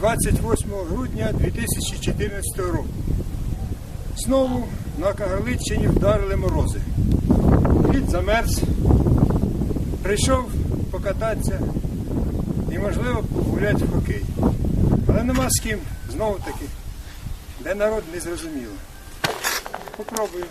28 грудня 2014 року. Знову на Кагарличині вдарили морози. Лід замерз, прийшов покататися і, можливо, погуляти в хокей. Але нема з ким, знову таки, де народ не зрозуміло. Попробую.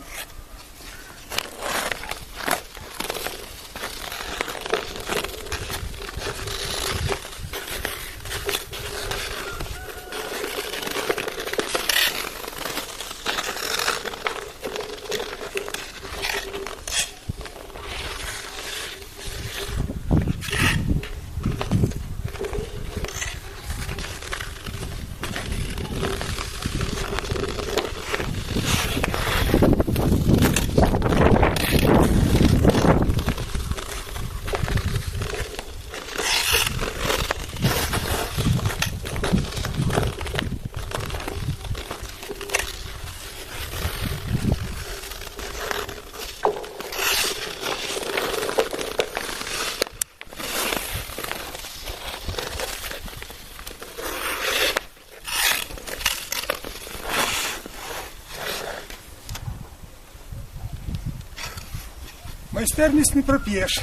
Майстерність не проп'єш.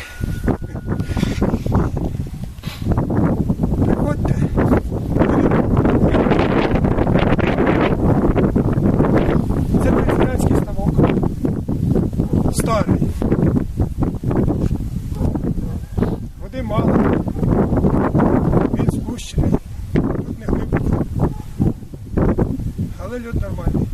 Приходьте. Це президентський ставок. Старий. Води мало. Він спущений. Тут не глибоко. Але льод нормальний.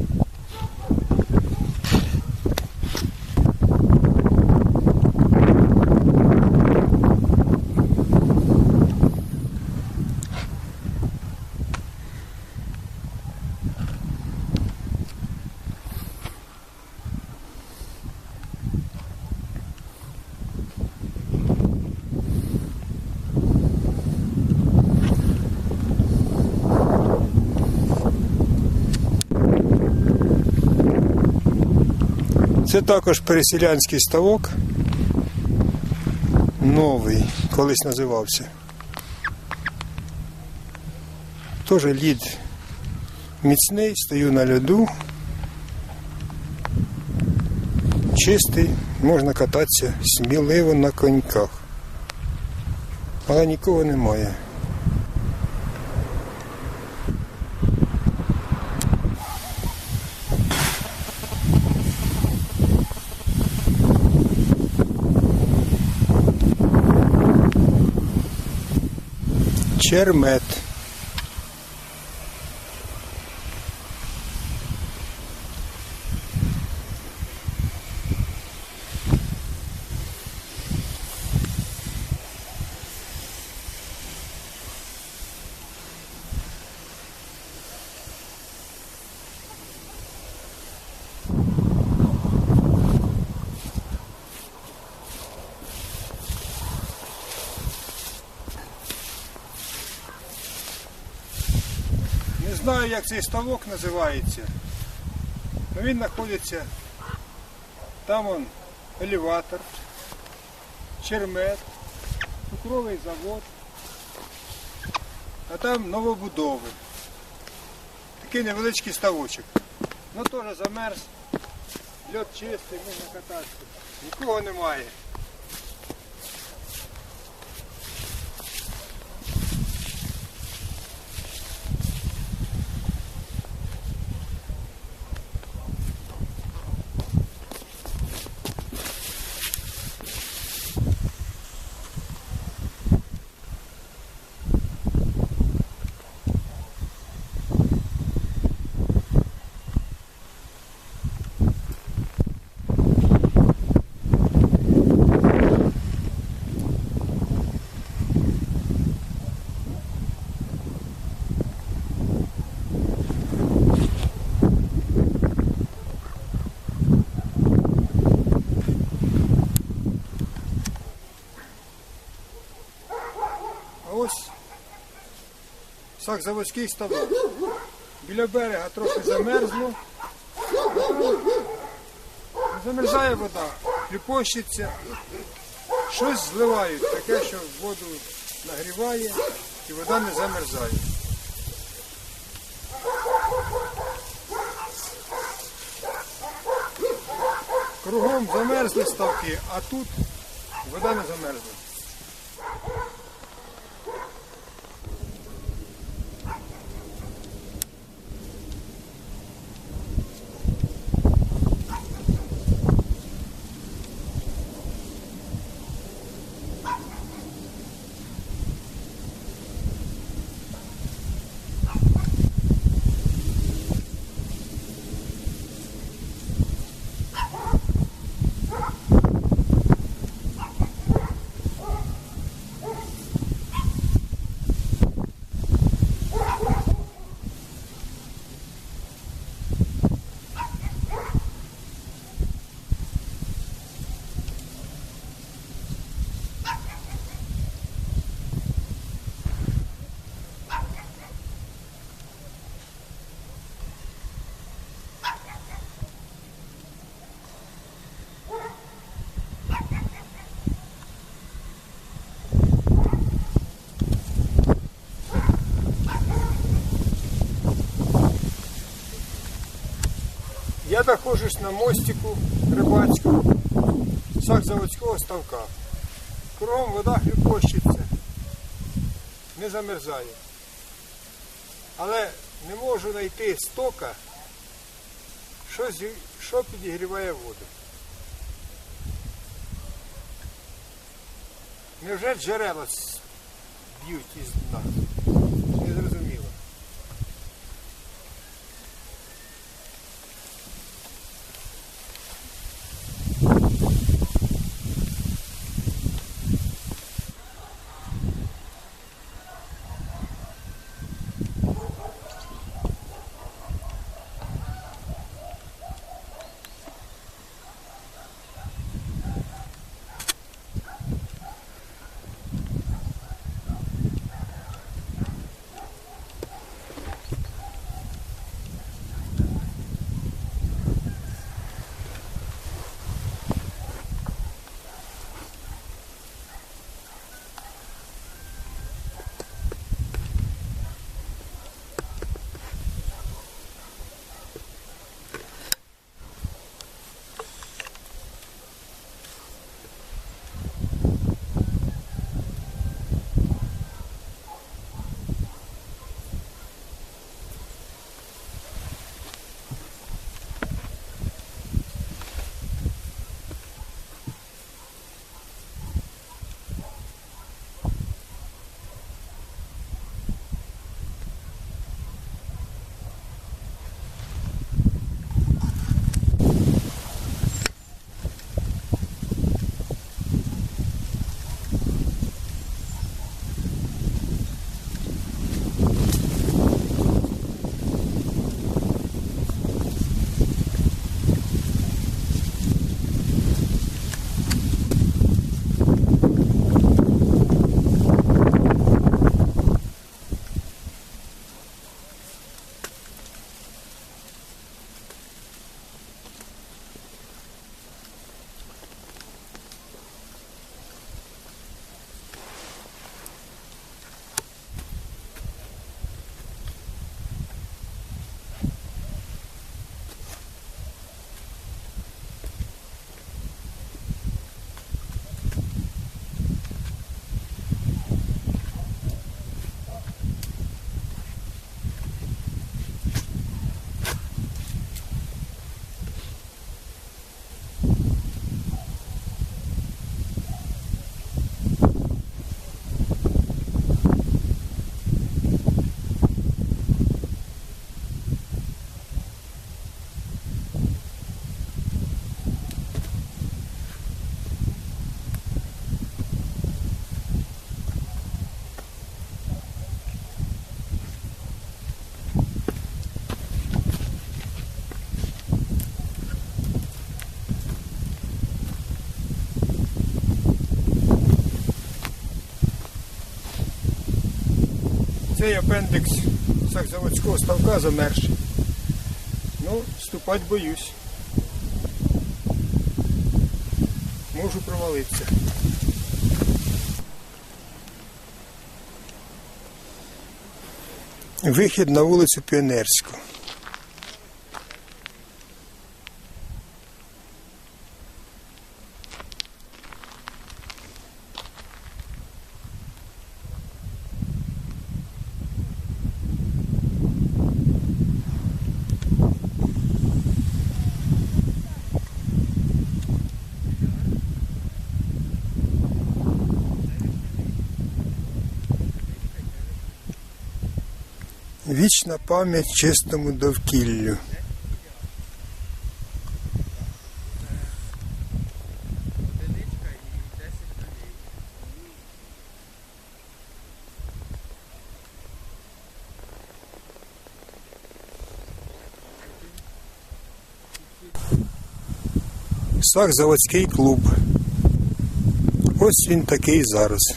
Це також переселянський ставок. Новий, колись називався. Теж лід міцний, стою на льоду. Чистий, можна кататися сміливо на коньках. Але нікого немає. Чермет. Не знаю, як цей ставок називається. але він знаходиться. Там он елеватор, чермет, цукровий завод, а там новобудови. Такий невеличкий ставочок. Ну теж замерз, льод чистий, можна кататися. Нікого немає. А ось сакзаводський ставок. Біля берега трохи замерзло. Замерзає вода, ліпощиться, щось зливають, таке, що воду нагріває і вода не замерзає. Кругом замерзли ставки, а тут вода не замерзла. Я нахожусь на мостику рибацькому сакзаводського ставка. Кругом вода хлюпощиться, не замерзає. Але не можу знайти стока, що, що підігріває воду. Невже джерела б'ють із дна? Цей апендикс сакзаводського ставка замерзший. Ну, ступати боюсь. Можу провалитися. Вихід на вулицю Піонерську. Вічна пам'ять чистому довкіллю. Одиничка і 10 долей. Сахзаводський клуб. Ось він такий зараз.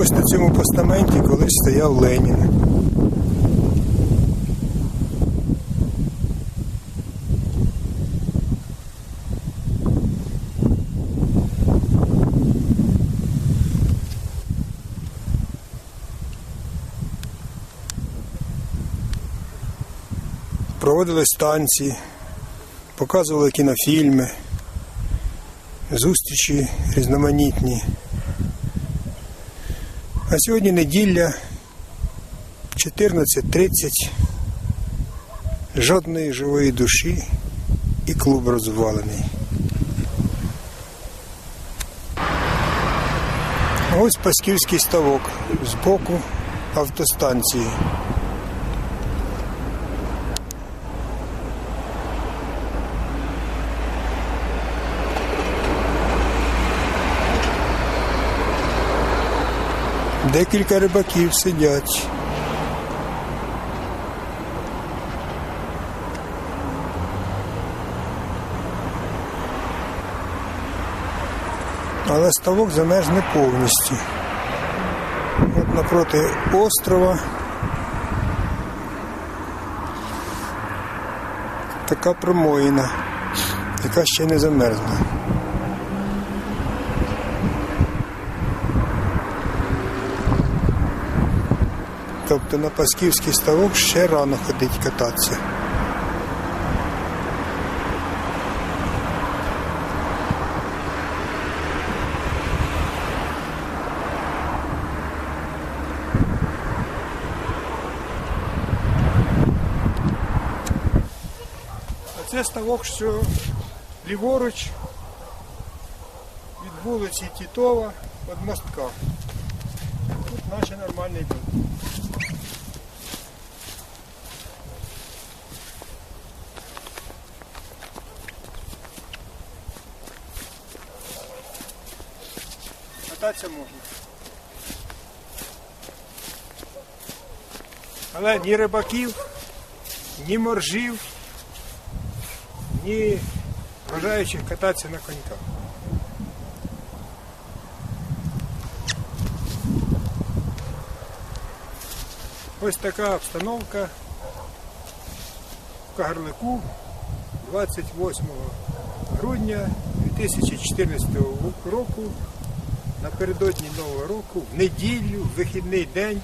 Ось на цьому постаменті колись стояв Ленін. Проводили станції, показували кінофільми, зустрічі різноманітні. А сьогодні неділя 14.30. Жодної живої душі і клуб розвалений. Ось Пасківський ставок з боку автостанції. Декілька рибаків сидять. Але ставок замерз не повністю. От напроти острова така промоїна, яка ще не замерзла. Тобто на Пасківський ставок ще рано ходить кататися. Це ставок, що ліворуч від вулиці Тітова від мостка. Тут наче нормальний був. Кататися можна. Але ні рибаків, ні моржів, ні бажаючих кататися на коньках. Ось така обстановка в Кагарлику 28 грудня 2014 року напередодні Нового року, в неділю, в вихідний день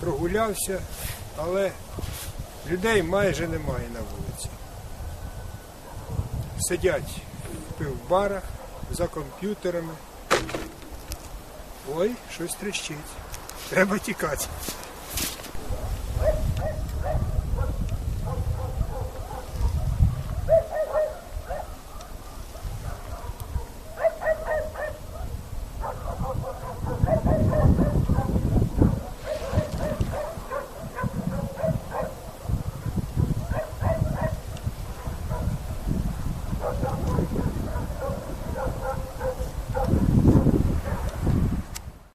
прогулявся, але людей майже немає на вулиці. Сидять в пивбарах, за комп'ютерами. Ой, щось тріщить. Треба тікати.